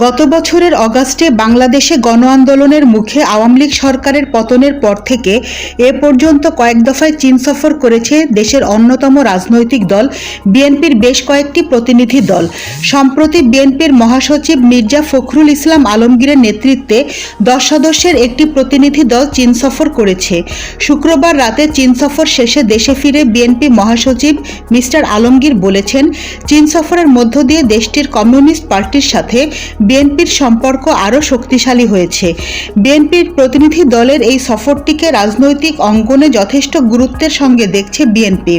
গত বছরের অগাস্টে বাংলাদেশে গণ আন্দোলনের মুখে আওয়ামী লীগ সরকারের পতনের পর থেকে এ পর্যন্ত কয়েক দফায় চীন সফর করেছে দেশের অন্যতম রাজনৈতিক দল, বিএনপির বেশ কয়েকটি প্রতিনিধি দল। সম্প্রতি বিএনপির মহাসচিব মির্জা ফখরুল ইসলাম আলমগীরের নেতৃত্বে দশ সদস্যের একটি প্রতিনিধি দল চীন সফর করেছে। শুক্রবার রাতে চীন সফর শেষে দেশে ফিরে বিএনপি মহাসচিব মিস্টার আলমগীর বলেছেন, চীন সফরের মধ্য দিয়ে দেশটির কমিউনিস্ট পার্টির সাথে বিএনপির সম্পর্ক আরও শক্তিশালী হয়েছে। বিএনপির প্রতিনিধি দলের এই সফরটিকে রাজনৈতিক অঙ্গনে যথেষ্ট গুরুত্বের সঙ্গে দেখছে বিএনপি।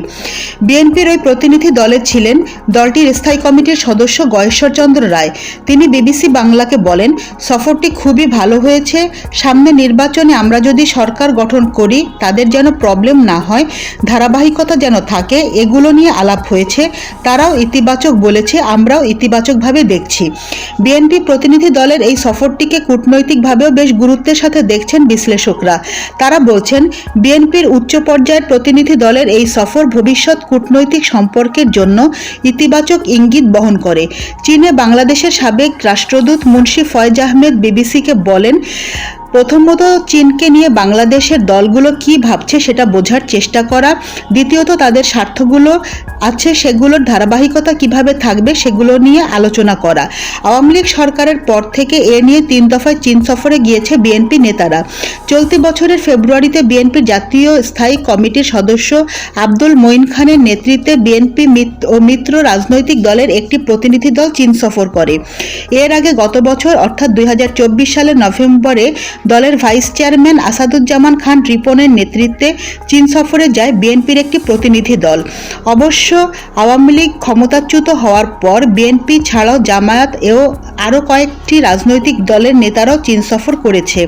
বিএনপির ওই প্রতিনিধি দলে ছিলেন দলটির স্থায়ী কমিটির সদস্য গয়েশ্বরচন্দ্র রায়। তিনি বিবিসি বাংলাকে বলেন, সফরটি খুবই ভালো হয়েছে। সামনে নির্বাচনে আমরা যদি সরকার গঠন করি, তাদের যেন প্রবলেম না হয়, ধারাবাহিকতা যেন থাকে, এগুলো নিয়ে আলাপ হয়েছে। তারাও ইতিবাচক বলেছে, আমরাও ইতিবাচকভাবে দেখছি। বিএনপি প্রতিনিধি দলের এই সফরটিকে কূটনৈতিকভাবেও বেশ গুরুত্বের সাথে দেখছেন বিশ্লেষকরা। তারা বলছেন, বিএনপির উচ্চ পর্যায়ের প্রতিনিধি দলের এই সফর ভবিষ্যৎ কূটনৈতিক সম্পর্কের জন্য ইতিবাচক ইঙ্গিত বহন করে। চীনে বাংলাদেশের সাবেক রাষ্ট্রদূত মুন্সি ফয়েজ আহমেদ বিবিসিকে বলেন, প্রথমত চীনকে নিয়ে বাংলাদেশের দলগুলো কি ভাবছে সেটা বোঝার চেষ্টা করা, দ্বিতীয়ত তাদের স্বার্থগুলো আছে সেগুলোর ধারাবাহিকতা কীভাবে থাকবে সেগুলো নিয়ে আলোচনা করা। আওয়ামী লীগ সরকারের পর থেকে এ নিয়ে তিন দফায় চীন সফরে গিয়েছে বিএনপি নেতারা। চলতি বছরের ফেব্রুয়ারিতে বিএনপির জাতীয় স্থায়ী কমিটির সদস্য আব্দুল মঈন খানের নেতৃত্বে বিএনপি ও মিত্র রাজনৈতিক দলের একটি প্রতিনিধি দল চীন সফর করে। এর আগে গত বছর, অর্থাৎ দুই হাজার চব্বিশ সালের নভেম্বরে, দলের ভাইস চেয়ারম্যান আসাদুজ্জামান খান রিপনের নেতৃত্বে চীন সফরে যায় বিএনপির একটি প্রতিনিধি দল। অবশ্য আওয়ামী লীগ ক্ষমতাচ্যুত হওয়ার পর বিএনপি ছাড়াও জামায়াত এও আরও কয়েকটি রাজনৈতিক দলের নেতারাও চীন সফর করেছে।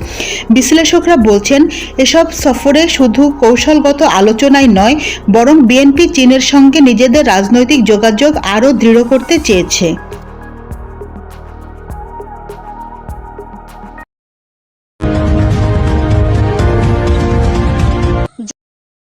বিশ্লেষকরা বলছেন, এসব সফরে শুধু কৌশলগত আলোচনায় নয়, বরং বিএনপি চীনের সঙ্গে নিজেদের রাজনৈতিক যোগাযোগ আরও দৃঢ় করতে চেয়েছে।